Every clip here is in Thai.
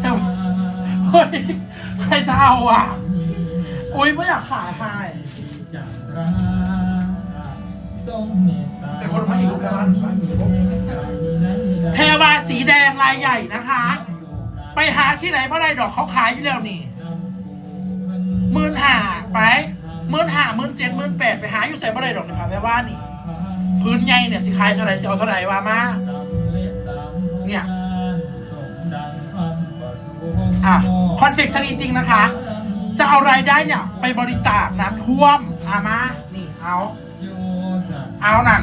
แต่ว่าเฮ้ย ใครจะเอาอะ อุ้ยไม่อยากขายให้แต่คนมาอยู่แค่บ้านบ้านอยู่แพรวาสีแดงลายใหญ่นะคะ ไปหาที่ไหนเมื่อไรดอกเขาขายอยู่แล้วนี่หมื่นห้าไปหมื่นห้าหมื่นเจ็ดหมื่นแปดไปหาอยู่ใส่เมื่อไรดอกนี่ค่ะแม่ว่านี่ พื้นใหญ่เนี่ยสิขายเท่าไหร่สิเอาเท่าไหร่ว่ามาเนี่ย อะคอนเฟกชันจริงๆนะคะ จะเอารายได้เนี่ย ไปบริจาคน้ำท่วมอามานี่เอาเอานั่น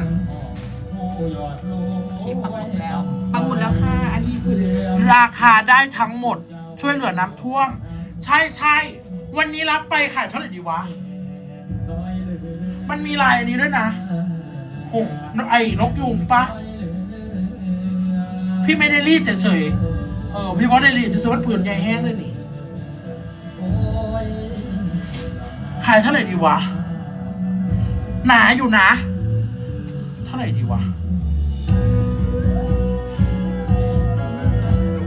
คลิปปักหมุดแล้วปักหมุดแล้วค่ะ อันนี้คือราคาได้ทั้งหมด ช่วยเหลือน้ำท่วม ใช่ใช่วันนี้รับไปขายเท่าไหร่ดีวะ มันมีลายอันนี้ด้วยนะหงส์ไอ้นกยุงปะพี่ไม่ได้รีดเฉยๆเออพี่ว่าได้รีดเฉยๆมันผืนใหญ่แห้งเลยนี่ขายเท่าไหร่ดีวะ หนาอยู่นะ เท่าไหร่ดีวะ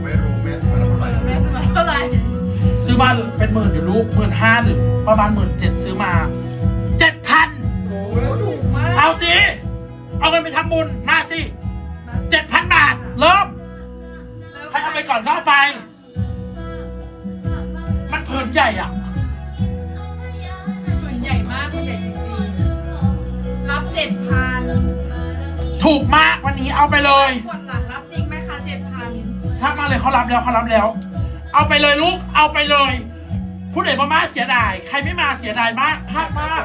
ไม่รู้แม่มาเท่าไหร่แม่สมัยเท่าไหร่ซื้อมาเป็นหมื่นอยู่ลูกหมื่นห้าหรือประมาณหมื่นเจ็ดซื้อมาเจ็ดพันโอ้ยถูกมากเอาสิ เอาเงินไปทำบุญมาสิเจ็ดพันบาทเริ่มใครเอาไป ก่อนก็เอาไป มันผืนใหญ่อะ ผืนใหญ่มากผืนใหญ่จริงๆรับเจ็ดพันถูกมากวันนี้เอาไปเลย ปวดหลังรับจริงไหมคะเจ็ดพันทักมาเลยเขารับแล้วเขารับแล้ว เอาไปเลยลูก เอาไปเลย ผู้ใดมามาเสียดาย ใครไม่มาเสียดายมากพลาดมาก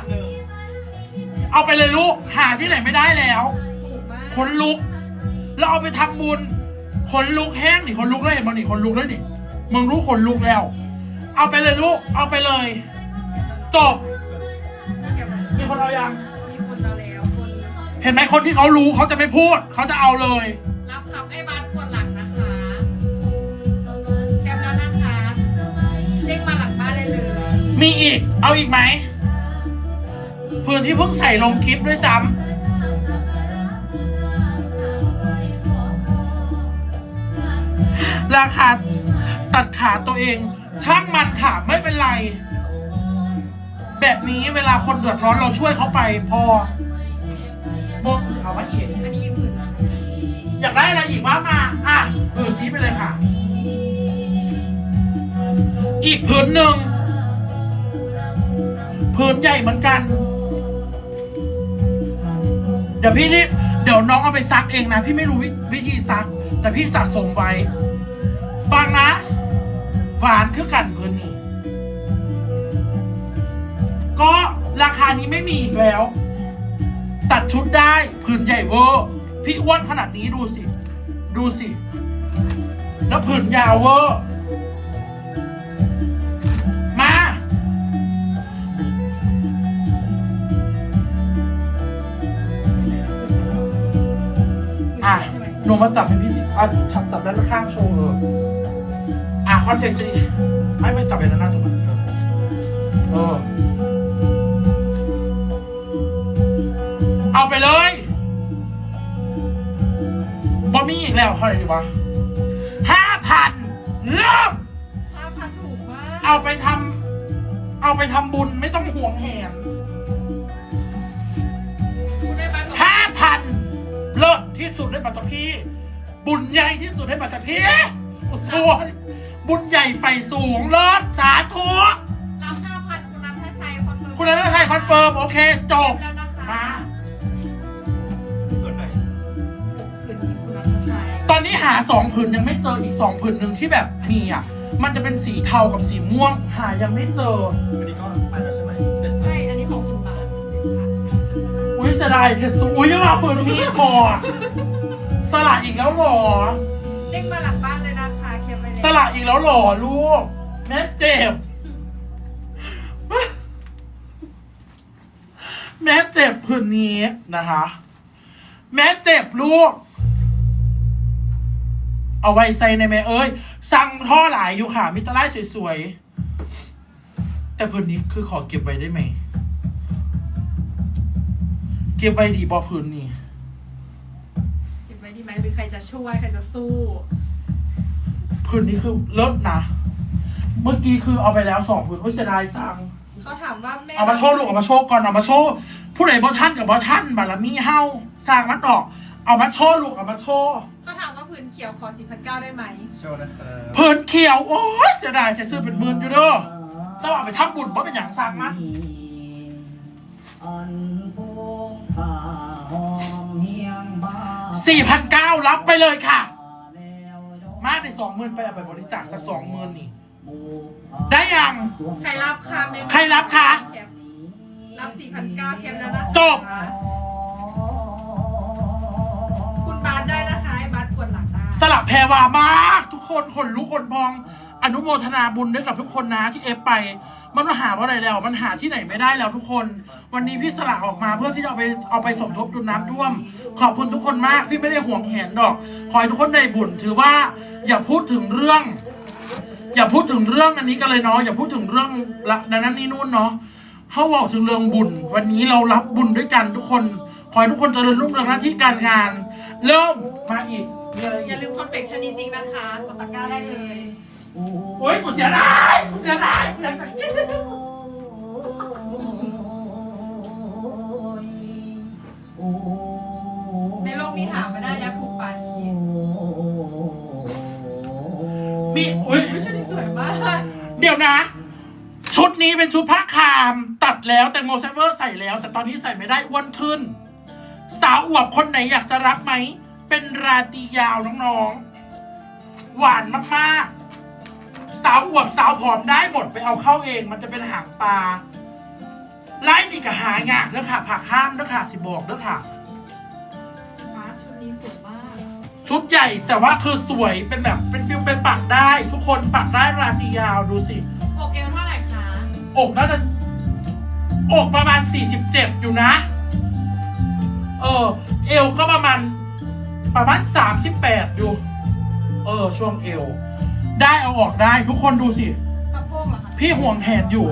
เอาไปเลยลูก หาที่ไหนไม่ได้แล้ว ถูกมากขนลุก แล้วเอาไปทำบุญ ขนลุกแห้งนี่ขนลุกแล้วเห็นมั้นี่ขนลุกแล้วนี่มึงรู้ขนลุกแล้ว เอาไปเลยลูกเอาไปเลยจบมีคนเอายังมีคนเอาแล้วคนเห็นไหมคนที่เขารู้เขาจะไม่พูด เขาจะเอาเลย รับครับไอ้บาสปวดหลังนะคะแคปแล้วนะคะเด้งมาหลังบ้านเลยเลยมีอีก เอาอีกไหมพื้นที่เพิ่งใส่ลงคลิปด้วยซ้ำ ราคาตัดขาตัวเองช่างมันค่ะไม่เป็นไร แบบนี้เวลาคนเดือดร้อนเราช่วยเขาไปพอบนเอาไว้อีกอันนี้ผืนอยากได้อะไรอีกว่ามาอะผืนนี้ไปเลยค่ะ อีกผืนหนึ่งผืนใหญ่เหมือนกัน เดี๋ยวพี่รีบเดี๋ยวน้องเอาไปซักเองนะ พี่ไม่รู้วิวธีซัก แต่พี่สะสมไว้ หวานคือกันผืนนี้ก็ราคานี้ไม่มีอีกแล้ว ตัดชุดได้ผืนใหญ่เวอร์พี่อ้วนขนาดนี้ดูสิ ดูสิ แล้วผืนยาวเวอร์มาอะหนูมาจับเป็นพี่สิอะจับจับด้านข้างโชว์เลย คอนเซ็ปต์สิไม่ไม่จับเป็นด้านหน้าตรงนั้นเออเออเอาไปเลยบอมี่อีกแล้วเท่าไหร่ดีวะห้าพันเริ่ม ห้าพันถูกมากเอาไปทำเอาไปทำบุญไม่ต้องห่วงแหนคุณได้บาสกับห้าพันเลิศที่สุดให้ปัตตพีบุญใหญ่ที่สุดให้ปัตตพีส่วน บุญใหญ่ไปสูงเลิศสาธุรับห้าพันคุณนัทชัยคอนเฟิร์มคุณนัทชัยคอนเฟิร์มโอเคจบแล้วนะคะ มาส่วนไหนคืนนี้คุณนัทชัยตอนนี้หาสองผืนยังไม่เจออีกสองผืนหนึ่งที่แบบมีอะ มันจะเป็นสีเทากับสีม่วง หายังไม่เจอ วันนี้ก็ไปแล้วใช่ไหมเจ็ดใช่ อันนี้ของคุณบาสเจ็ดพันอุ้ยเสียดายเทสุอุ้ยยังมาผืนมีคอสละอีกแล้วเหรอ เด้งมาหลังบ้าน สละอีกแล้วเหรอลูก แม่เจ็บ แม่เจ็บผืนนี้นะคะ แม่เจ็บลูก เอาไว้ใส่ในแม่เอ้ย สั่งท่อหลายอยู่ค่ะ มิตรไลท์สวยๆ แต่ผืนนี้คือขอเก็บไว้ได้ไหม เก็บไว้ดีบอผืนนี้ เก็บไว้ดีไหมหรือใครจะช่วยใครจะสู้ ผืนนี้คือเลิศนะ เมื่อกี้คือเอาไปแล้วสองผืนอุ้ยเสียดายจังเขาถามว่าแม่เอามาโชว์ลูกเอามาโชว์ก่อนเอามาโชว์ผู้ใดบ่ท่านกับบ่ท่านบารมีเฮาสร้างมันออก เอามาโชว์ลูกเอามาโชว์เขาถามว่าผืนเขียวขอสี่พันเก้าได้ไหมโชว์นะครับผืนเขียวโอ้ยเสียดายแต่ซื้อเป็นหมื่นอยู่เด้อต้องเอาไปทำบุญเพราะเป็นอย่างสร้างมันอันฟงขาหอมเฮียงบ้าสี่พันเก้ารับไปเลยค่ะแล้วมากในสองหมื่นไปเอาไปบริจาคสักสองหมื่นนี่บุกได้ยัง ใครรับคะเมมใครรับคะแคปรับสี่พันเก้าแคปแล้วนะจบ คุณบาสได้นะคะไอ้บาสปวดหลังได้สลับแพรวามากทุกคนขนลุกขนพอง อนุโมทนาบุญด้วยกับทุกคนนะที่เอฟไป มันมาหาว่าอะไรแล้ว มันหาที่ไหนไม่ได้แล้วทุกคน วันนี้พี่สละออกมาเพื่อที่จะเอาไปเอาไปสมทบทุนน้ำท่วม ขอบคุณทุกคนมากพี่ไม่ได้ห่วงแหนดอก ขอให้ทุกคนได้บุญถือว่า อย่าพูดถึงเรื่อง อย่าพูดถึงเรื่องอันนี้กันเลยเนาะอย่าพูดถึงเรื่องละนั้นนี่นู่นเนาะเขาบอกถึงเรื่องบุญ วันนี้เรารับบุญด้วยกันทุกคนขอให้ทุกคนเจริญรุ่งเรืองหน้าที่การงาน เริ่มมาอีกมีอะไรออีย่ากลืมคอนเฟกชันจริงๆนะคะกดตะกร้าได้เลยโอ้ยกูเสียดายกูเสียดายกูอยากจะกินในโลกนี้หาไม่ได้แล้วถูกปาน มีโอ้ยชุดนี้สวยมาก เดี๋ยวนะ ชุดนี้เป็นชุดผ้าคามตัดแล้วแต่โงเซเวอร์ใส่แล้ว แต่ตอนนี้ใส่ไม่ได้อ้วนขึ้น สาวอวบคนไหนอยากจะรับไหม เป็นราตรียาวน้องๆ หวานมากๆ สาวอวบสาวผอมได้หมดไปเอาเข้าเอง มันจะเป็นหางปลาไล่นี่กับหายากเด้อค่ะผักข้ามเด้อค่ะสิบอกเด้อค่ะ ชุดใหญ่แต่ว่าคือสวยเป็นแบบเป็นฟิลเป็นปักได้ ทุกคนปักได้ราตรียาวดูสิอกเอวเท่าไหร่คะอกน่าจะอกประมาณ 47 อยู่นะ เออ เอวก็ประมาณประมาณ 38 อยู่ เออ ช่วงเอว ได้เอาออกได้ทุกคนดูสิ สะโพกเหรอคะพี่ห่วงแขนอยู่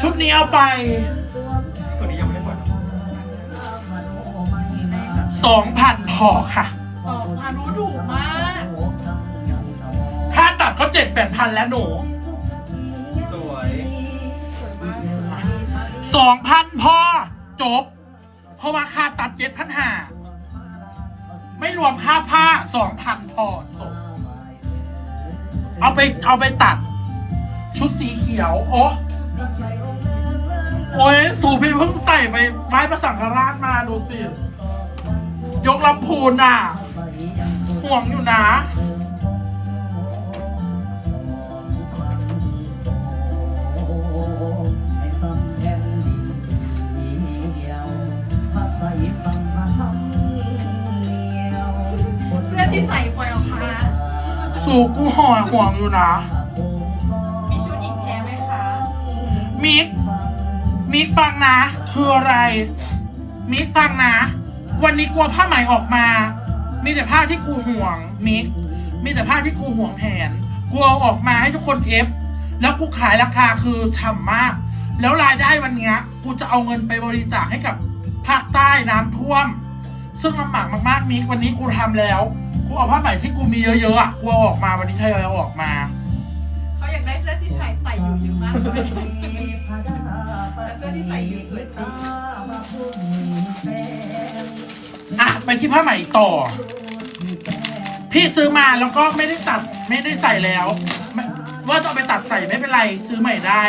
ชุดนี้เอาไป 2,000พอค่ะ สองพันรู้ถูกมากค่าตัดก็7 8พันแล้วหนู สวย สวยมากสองพันพอจบ เพราะว่าค่าตัดเจ็ดพันห้าไม่รวมค่าผ้าสองพันพอจบ เอาไปเอาไปตัด ชุดสีเขียว โอ้โอ้ยสูพี่เพิ่งใส่ไปไม้ประสังฆราชมาดูสิ ยกลำพูนอะ ห่วงอยู่นะ เสื้อที่ใส่ปล่อยออกมาสูกูห่อห่วงอยู่นะ มีชุดหญิงแท้ไหมคะ มิก มิกฟังนะ คืออะไร มิกฟังนะ วันนี้กลัวผ้าไหมออกมา มีแต่ผ้าที่กูห่วงมิก มีแต่ผ้าที่กูห่วงแหนกูเอาออกมาให้ทุกคนเอฟ แล้วกูขายราคาคือฉ่ำมาก แล้วรายได้วันเนี้ยกูจะเอาเงินไปบริจาคให้กับภาคใต้น้ำท่วม ซึ่งลำบากมากๆมิกวันนี้กูทำแล้ว กูเอาผ้าไหมที่กูมีเยอะๆอะกูเอาออกมาวันนี้ทยอยเอาออกมา เขาอยากได้เสื้อที่ใส่ใส่อยู่เยอะมากเลยแต่ เสื้อที่ใส่อยู่สวยจริงอะไปที่ผ้าไหมต่อ พี่ซื้อมาแล้วก็ไม่ได้ตัดไม่ได้ใส่แล้วไม่ว่าจะเอาไปตัดใส่ไม่เป็นไร ซื้อใหม่ได้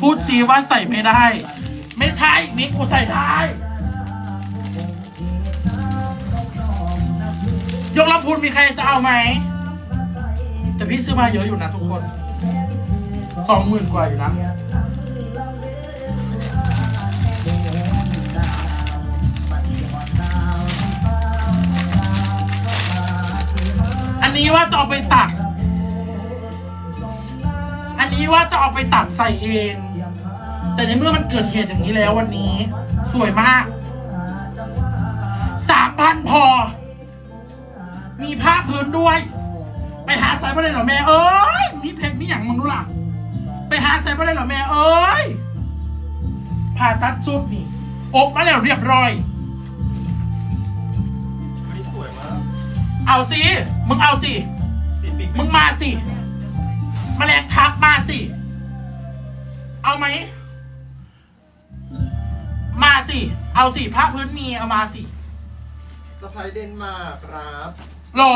พูดซีว่าใส่ไม่ได้ ไม่ใช่มิกกูใส่ได้ยกลำพูนมีใครจะเอาไหม แต่พี่ซื้อมาเยอะอยู่นะทุกคนสองหมื่นกว่าอยู่นะ อันนี้ว่าจะเอาไปตัด อันนี้ว่าจะเอาไปตัดใส่เอง แต่ในเมื่อมันเกิดเหตุอย่างนี้แล้ววันนี้ สวยมากสามพันพอ มีผ้าพื้นด้วย ไปหาใส่มาเลยเหรอแม่เอ้ย มีเพชรมีอย่างมึงรู้ล่ะ ไปหาใส่มาเลยเหรอแม่เอ้ยผ่าตัดชุดนี่อกมาแล้วเรียบร้อย เอาสิ มึงเอาสิสีปีกมึงมาสิแมลงทับมาสิ เอาไหม มาสิ เอาสิผ้าพื้นมีเอามาสิสไปเดนมาร์กครับหรอ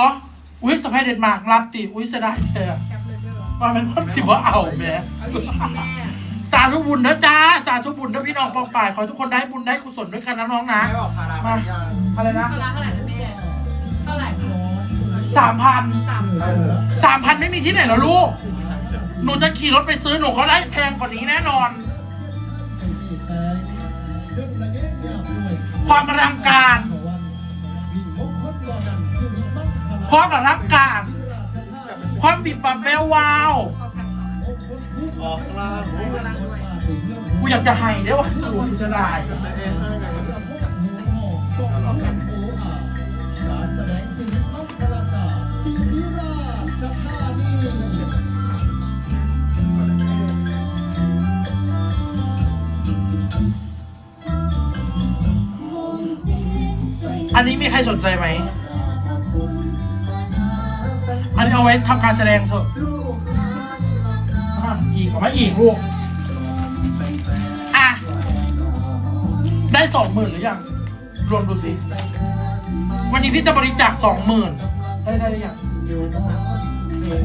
อุ้ยสะพายเด็ดมากรับติอุ้ยเสียดายแท้แคปเลยด้วยเหรอว่าเป็นคนสิว่าเอาแหม่ เอาอีกคุณแม่สาธุบุญนะจ้า สาธุบุญนะพี่น้องปองป่าย ขอให้ทุกคนได้บุญได้กุศลด้วยกันนะน้องนะ แม่บอกพารามายังอะไรนะเท่าไหร่เท่าไหร่นะแม่เท่าไหร่ สามพันสามเออสามพันไม่มีที่ไหนแล้วลูก หนูจะขี่รถไปซื้อหนูเขาได้แพงกว่านี้แน่นอน ความอลังการ ความอลังการ ความบิบบับแวววาวเข้ากันต่อออกล่างให้กำลังด้วยกูอยากจะให้ได้ว่าสูงจะได้าการสิ่งวิราชธานีอันนี้มีใครสนใจไหม อันนี้เอาไว้ทำการแสดงเถอะอะอีกเอาไหมอีกลูก อะ ได้สองหมื่นหรือยัง รวมดูสิ วันนี้พี่จะบริจาคสองหมื่น ได้ได้อยัง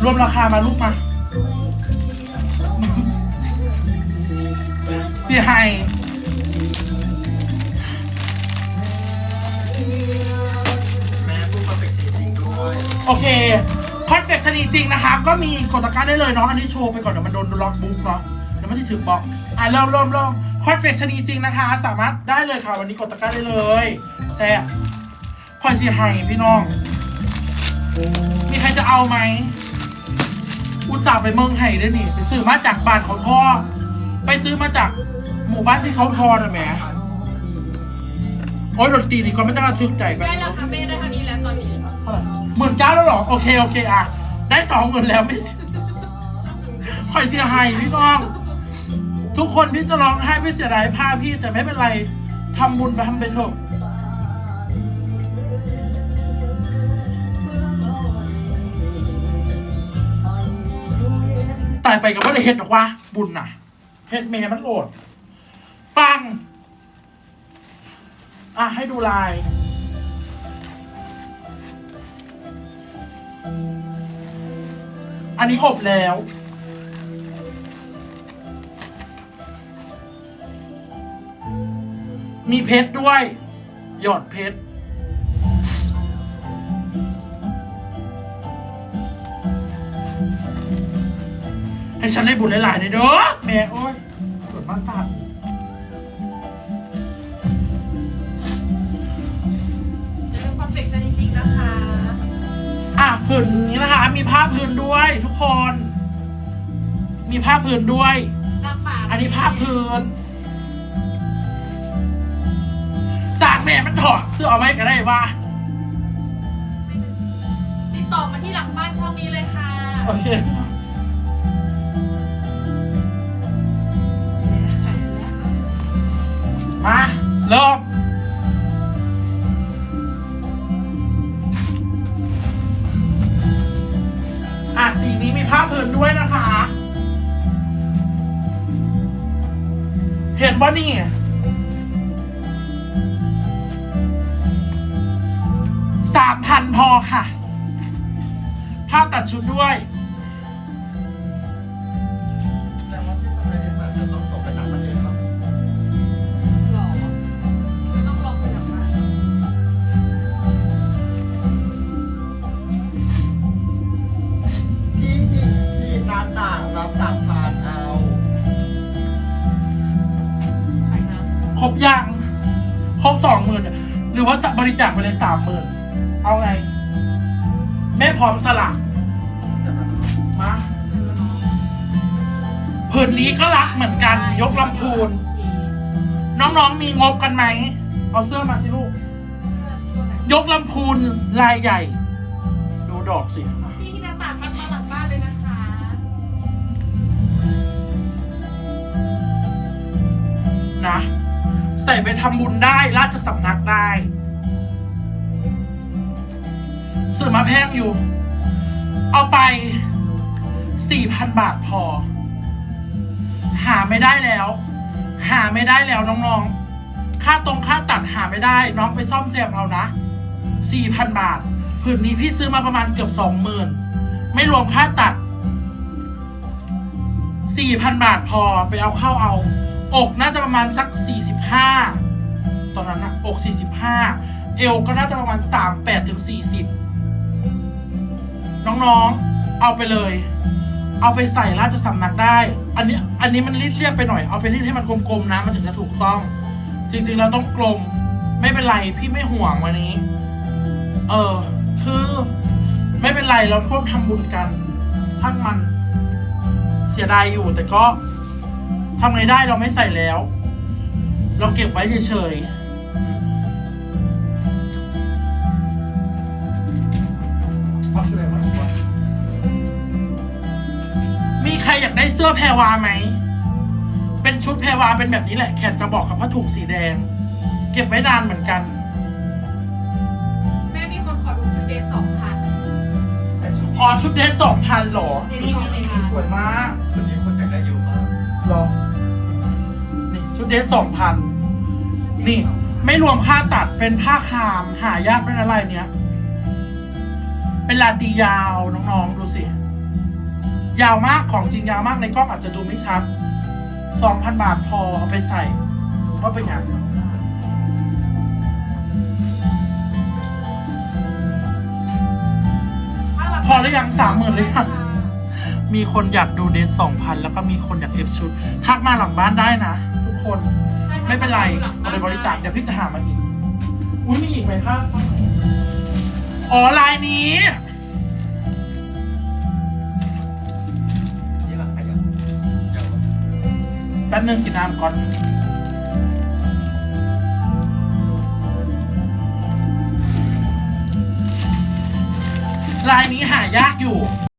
รวมราคามาลูกมาเสียหายแม่พูดมาเป็นจริงด้วยโอเค คอนเฟกชนีจริงนะคะ ก็มีกดตะกร้าได้เลยเนาะอันนี้โชว์ไปก่อนเดี๋ยวมันโดนล็อกบุ๊กเนาะเดี๋ยวไม่ได้ถึงบอกอะเริ่มเริ่มเริ่มคอนเฟกชนีจริงนะคะ สามารถได้เลยค่ะ วันนี้กดตะกร้าได้เลยแซ่บคอยเสียหายพี่น้อง มีใครจะเอาไหม อุตส่าห์ไปเมืองไห่ด้วยนี่ ไปซื้อมาจากบ้านเขาทอไปซื้อมาจากหมู่บ้านที่เขาทอนะแหมโอ้ยดนตรีนี่ก็ไม่ต้องระทึกใจไปได้แล้วค่ะแม่ได้เท่านี้แล้วตอนนี้หมื่นเก้าแล้วเหรอ โอเคโอเคอะ ได้สองหมื่นแล้วไม่คอยเสียหายพี่น้อง ทุกคนพี่จะร้องไห้ไม่เสียดายผ้าพี่แต่ไม่เป็นไรทำบุญไปทำไปเถอะ ตายไปกับว่าเลยเห็ดหรอกวะบุญน่ะเห็ดเมย์มันโอด ฟัง อะ ให้ดูลาย อันนี้อบแล้ว มีเพชรด้วย หยอดเพชร ให้ฉันได้บุญหลายๆหน่อยเด้อแม่โอ้ยตรวจมาสตาร์จะเป็นความเฟกชันจริงๆนะคะ อะผืนนี้นะคะ มีผ้าผืนด้วยทุกคน มีผ้าผืนด้วย จากป่าอันนี้ผ้าพื้น จากแม่มันถอดเสื้อเอาไว้ก็ได้ว่า ติดต่อมาที่หลังบ้านช่องนี้เลยค่ะ โอเค เริ่อะสีนี้มีผ้าพื้นด้วยนะคะ เห็นป่ะนี่สามพันพอค่ะ ผ้าตัดชุดด้วย จาคไปเลยสามหมื่นเอาไง แม่พร้อมสละมาผืนนี้ก็รักเหมือนกัน ยกลำพูน น้องๆมีงบกันไหม เอาเสื้อมาสิลูก ยกลำพูนลายใหญ่ ดูดอกสิพี่ที่หน้าต่างมันมาหลังบ้านเลยนะคะ นะ ใส่ไปทำบุญได้ ราชสำนักได้ ซื้อมาแพงอยู่ เอาไปสี่พันบาทพอ หาไม่ได้แล้ว หาไม่ได้แล้วน้องๆ ค่าตรงค่าตัดหาไม่ได้ น้องไปซ่อมแซมเอานะสี่พันบาทผืนนี้พี่ซื้อมาประมาณเกือบสองหมื่นไม่รวมค่าตัดสี่พันบาทพอไปเอาเข้าเอา อกน่าจะประมาณสักสี่สิบห้าตอนนั้นนะอกสี่สิบห้าเอวก็น่าจะประมาณสามแปดถึงสี่สิบ น้องๆ เอาไปเลย เอาไปใส่ราชสำนักได้ อันนี้อันนี้มันรีดเรียบไปหน่อย เอาไปรีดให้มันกลมๆนะ มันถึงจะถูกต้อง จริงๆเราต้องกลม ไม่เป็นไรพี่ไม่ห่วงวันนี้ เออ คือ ไม่เป็นไรเราร่วมทำบุญกันทั้งมันเสียดายอยู่แต่ก็ทำไงได้เราไม่ใส่แล้ว เราเก็บไว้เฉยๆ อยากได้เสื้อแพรวาไหม เป็นชุดแพรวาเป็นแบบนี้แหละ แขนกระบอกกับผ้าถุงสีแดง เก็บไว้นานเหมือนกัน แม่มีคนขอดูชุดเดย์สองพันแต่ชุดอ๋อชุดเดรสสองพันหรอเดรสนี่สองพันนี่สวยมากชุดนี้คนอยากได้เยอะมากหรอ นี่ชุดเดรสสองพัน นี่ ไม่รวมค่าตัดเป็นผ้าคราม หายากเป็นอะไรเนี้ย เป็นลาตียาวน้องๆ ดูสิ ยาวมากของจริงยาวมากในกล้องอาจจะดูไม่ชัดสองพันบาทพอเอาไปใส่ก็เป็นอย่างพอหรือยังสามหมื่นหรือยังมีคนอยากดูเดทสองพันแล้วก็มีคนอยากเอฟชุด ทักมาหลังบ้านได้นะ ทุกคนไม่เป็นไรเอาไปบริจาคเดี๋ยวพี่จะหามาอีก อุ้ยมีอีกไหมครับอ๋อลายนี้ ป๊บนึงกินน้ำก่อนลายนี้หายากอยู่